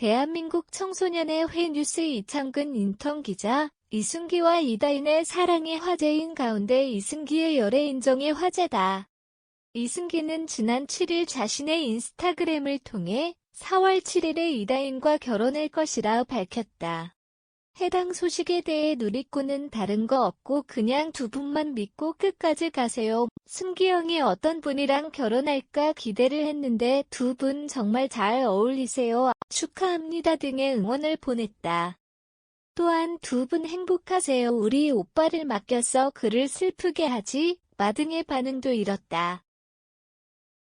대한민국 청소년의 회뉴스 이창근 인턴 기자, 이승기와 이다인의 사랑이 화제인 가운데 이승기의 열애 인정이 화제다. 이승기는 지난 7일 자신의 인스타그램을 통해 4월 7일에 이다인과 결혼할 것이라 밝혔다. 해당 소식에 대해 누리꾼은 다른 거 없고 그냥 두 분만 믿고 끝까지 가세요. 승기 형이 어떤 분이랑 결혼할까 기대를 했는데 두 분 정말 잘 어울리세요. 축하합니다 등의 응원을 보냈다. 또한 두 분 행복하세요. 우리 오빠를 맡겼어. 그를 슬프게 하지 마 등의 반응도 잃었다.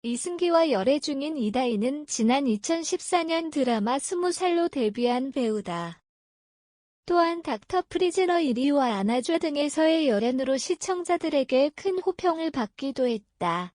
이승기와 열애 중인 이다희는 지난 2014년 드라마 20살로 데뷔한 배우다. 또한 닥터 프리즈너 1위와 안아줘 등에서의 열연으로 시청자들에게 큰 호평을 받기도 했다.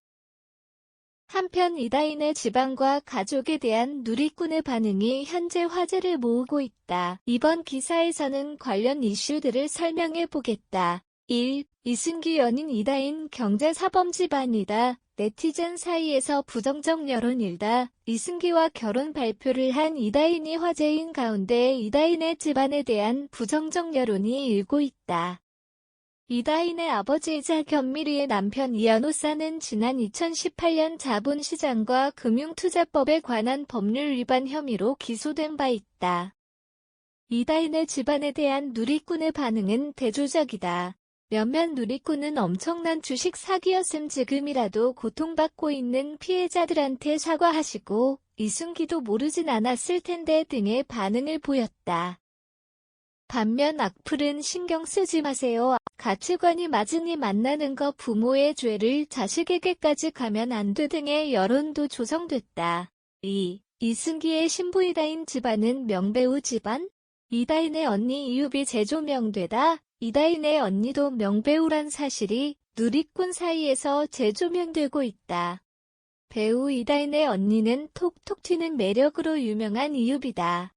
한편 이다인의 집안과 가족에 대한 누리꾼의 반응이 현재 화제를 모으고 있다. 이번 기사에서는 관련 이슈들을 설명해 보겠다. 1. 이승기 연인 이다인 경제사범 집안이다. 네티즌 사이에서 부정적 여론 일다. 이승기와 결혼 발표를 한 이다인이 화제인 가운데 이다인의 집안에 대한 부정적 여론이 일고 있다. 이다인의 아버지이자 견미리의 남편 이현호사는 지난 2018년 자본시장과 금융투자법에 관한 법률 위반 혐의로 기소된 바 있다. 이다인의 집안에 대한 누리꾼의 반응은 대조적이다. 몇몇 누리꾼은 엄청난 주식 사기였음 지금이라도 고통받고 있는 피해자들한테 사과하시고 이승기도 모르진 않았을 텐데 등의 반응을 보였다. 반면 악플은 신경 쓰지 마세요. 가치관이 맞으니 만나는 거 부모의 죄를 자식에게까지 가면 안 돼 등의 여론도 조성됐다. 2. 이승기의 신부이다인 집안은 명배우 집안? 이다인의 언니 이유비 재조명되다. 이다인의 언니도 명배우란 사실이 누리꾼 사이에서 재조명되고 있다. 배우 이다인의 언니는 톡톡 튀는 매력으로 유명한 이유비다.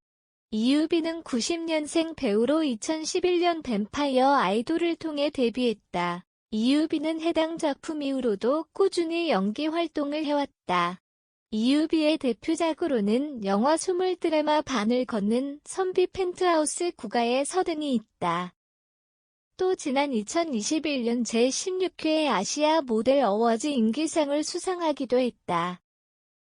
이유비는 90년생 배우로 2011년 뱀파이어 아이돌을 통해 데뷔했다. 이유비는 해당 작품 이후로도 꾸준히 연기 활동을 해왔다. 이유비의 대표작으로는 영화 수물 드라마 반을 걷는 선비 펜트하우스 국가의 서등이 있다. 또 지난 2021년 제16회 아시아 모델 어워즈 인기상을 수상하기도 했다.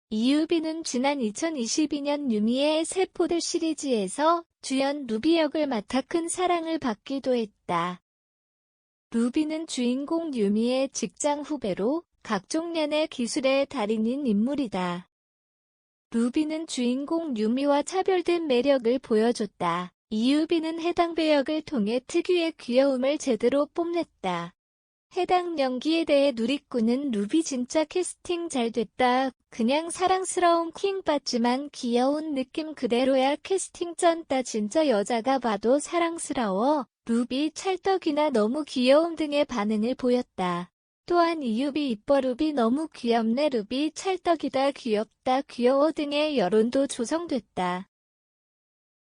이유비는 지난 2022년 유미의 세포들 시리즈에서 주연 루비 역을 맡아 큰 사랑을 받기도 했다. 루비는 주인공 유미의 직장 후배로 각종 연애 기술의 달인인 인물이다. 루비는 주인공 유미와 차별된 매력을 보여줬다. 이유비는 해당 배역을 통해 특유의 귀여움을 제대로 뽐냈다. 해당 연기에 대해 누리꾼은 루비 진짜 캐스팅 잘 됐다. 그냥 사랑스러운 킹 받지만 귀여운 느낌 그대로야 캐스팅 쩐다 진짜 여자가 봐도 사랑스러워. 루비 찰떡이나 너무 귀여움 등의 반응을 보였다. 또한 이유비 이뻐 루비 너무 귀엽네 루비 찰떡이다 귀엽다 귀여워 등의 여론도 조성됐다.